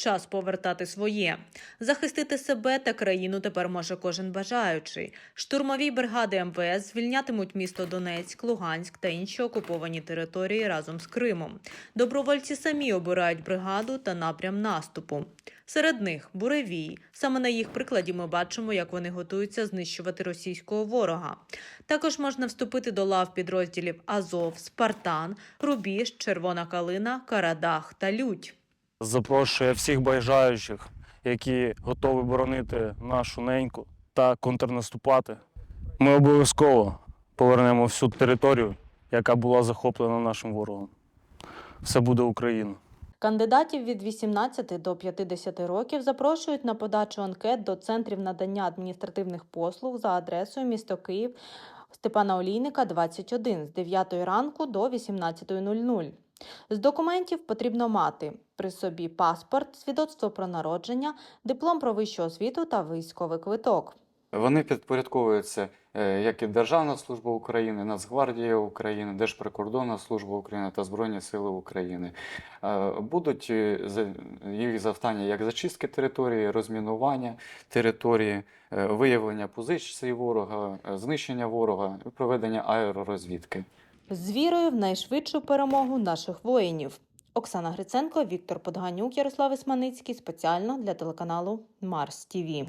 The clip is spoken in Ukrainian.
Час повертати своє. Захистити себе та країну тепер може кожен бажаючий. Штурмові бригади МВС звільнятимуть місто Донецьк, Луганськ та інші окуповані території разом з Кримом. Добровольці самі обирають бригаду та напрям наступу. Серед них буревій. Саме на їх прикладі ми бачимо, як вони готуються знищувати російського ворога. Також можна вступити до лав підрозділів Азов, Спартан, Рубіж, Червона Калина, Карадах та Лють. Запрошує всіх бажаючих, які готові боронити нашу неньку та контрнаступати. Ми обов'язково повернемо всю територію, яка була захоплена нашим ворогом. Все буде Україна. Кандидатів від 18 до 50 років запрошують на подачу анкет до центрів надання адміністративних послуг за адресою місто Київ Степана Олійника, 21 з 9 ранку до 18.00. З документів потрібно мати при собі паспорт, свідоцтво про народження, диплом про вищу освіту та військовий квиток. Вони підпорядковуються е, як і Державна служба України, Нацгвардія України, Держприкордонна служба України та Збройні Сили України. Е, Будуть е, їх завдання як зачистки території, розмінування території, виявлення позицій ворога, знищення ворога проведення аеророзвідки. З вірою в найшвидшу перемогу наших воїнів. Оксана Гриценко, Віктор Подганюк, Ярослав Ісманицький спеціально для телеканалу Марс ТІВІ.